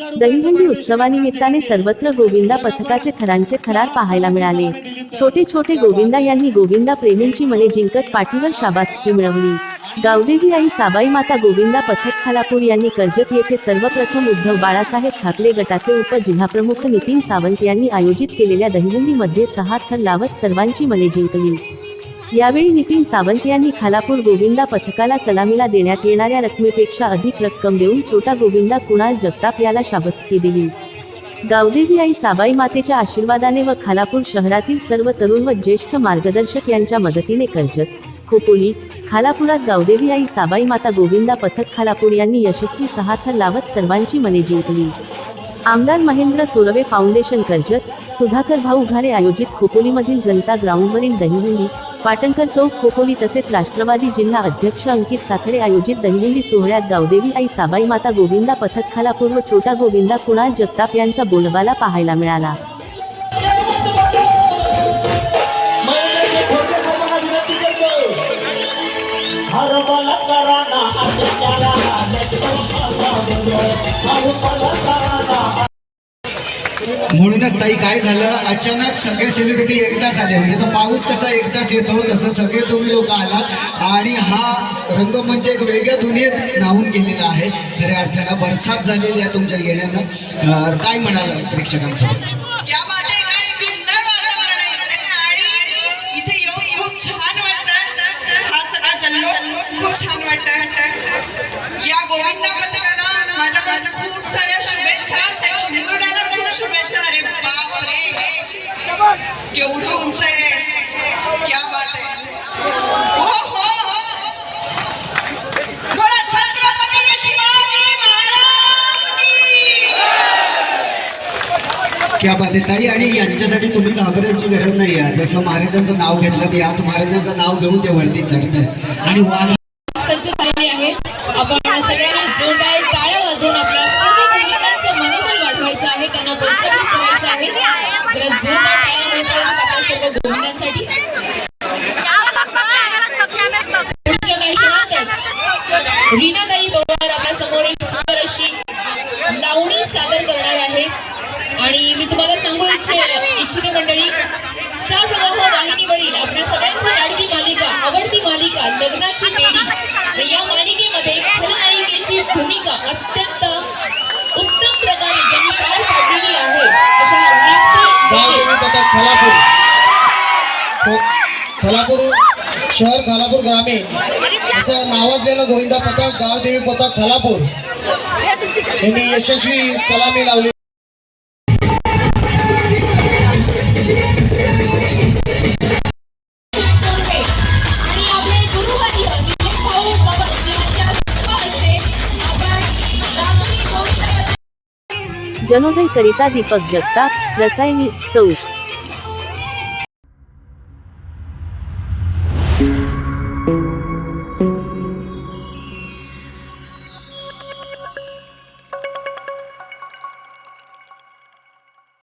दहीहंडी उत्सवानिमित्ताने सर्वत्र गोविंदा पथकाचे थरांचे थरार पाहायला मिळाले. छोटे छोटे गोविंदा यांनी गोविंदा प्रेमींची मने जिंकत पाठीवर शाबासकी मिळवली. गावदेवी आई साबाई माता गोविंदा पथक खालापूर यांनी कर्जत येथे सर्वप्रथम उद्धव बाळासाहेब ठाकरे गटाचे उपजिल्हाप्रमुख नितीन सावंत यांनी आयोजित केलेल्या दहीहंडीमध्ये सहा थर लावत सर्वांची मने जिंकली. यावेळी नितीन सावंत यांनी खालापूर गोविंदा पथकाला सलामीला देण्यात येणाऱ्या रकमेपेक्षा अधिक रक्कम देऊन छोटा गोविंदा कुणाल जगताप याला शाबसकी दिली. गावदेवी आई साबाई मातेच्या आशीर्वादाने व खालापूर शहरातील सर्व तरुण व ज्येष्ठ मार्गदर्शक यांच्या मदतीने कर्जत खोपोली खालापुरात गावदेवी आई साबाई माता गोविंदा पथक खालापूर यांनी यशस्वी सहा थर लावत सर्वांची मने जिंकली. आमदार महेंद्र थोरवे फाउंडेशन कर्जत सुधाकर भाऊ घारे आयोजित खोपोलीमधील जनता ग्राउंडवरील दहीहंडी पाटणकर चौक खोपोली तसेच राष्ट्रवादी जिल्हा अध्यक्ष अंकित साखरे आयोजित दहीहंडी सोहळ्यात गावदेवी आई साबाई माता गोविंदा पथक खालापूर व छोटा गोविंदा कुणाल जगताप यांचा बोलबाला पाहायला मिळाला. म्हणूनच ताई काय झालं? अचानक सगळे सेलिब्रिटी एकदाच आले म्हणजे तो पाऊस कसा एकदाच येतो तसं सगळे तुम्ही लोक आला आणि हा रंगमंच म्हणजे एक वेगळ्या दुनियेत नावून गेलेला आहे. खऱ्या अर्थानं बरसात झालेली आहे तुमच्या येण्यानं. काय म्हणाल प्रेक्षकांसोबत? या खूप छान या गोविंदा पथकाला माझ्याकडून खूप साऱ्या शुभेच्छा. केवढं उंच आहे क्या बात आहे. हो हो बोला छत्रपती शिवाजी महाराज की क्या बात आहे ताई. आणि यांच्यासाठी तुम्ही घाबरायची गरज नाही आहे. जसं महाराजांचं नाव घेतलं ते आज महाराजांचं नाव घेऊन ते वरती चढत आणि वाघ सज्ज झालेले आहेत. आपण सगळ्यांनी जोरदार टाळ्या वाजवून आपल्या सर्व गोविंदांचं मनोबल वाढवायचं आहे त्यांना प्रोत्साहित करायचं आहे. रीनाताई पवार आपल्यासमोर एक सुंदर अशी लावणी सादर करणार आहेत. आणि मी तुम्हाला सांगू इच्छे इच्छिते मंडळी स्टार प्रवाह वाहिनीवरील आपल्या सगळ्यांची लाडकी मालिका आवडती मालिका लग्नाची बेडी आणि या मालिकेमध्ये खलनायिकेची भूमिका अत्यंत उत्तम प्रकारे ज्यांनी पार पाडलेली आहे अशा खलापूर खालापूर शहर खालापूर ग्रामीण. असं नावाजलेलं गोविंदा पथक गावदेवी पथक खालापूर. यांनी यशस्वी सलामी लावली. जनोदय करिता दीपक जगताप रसायनी चौक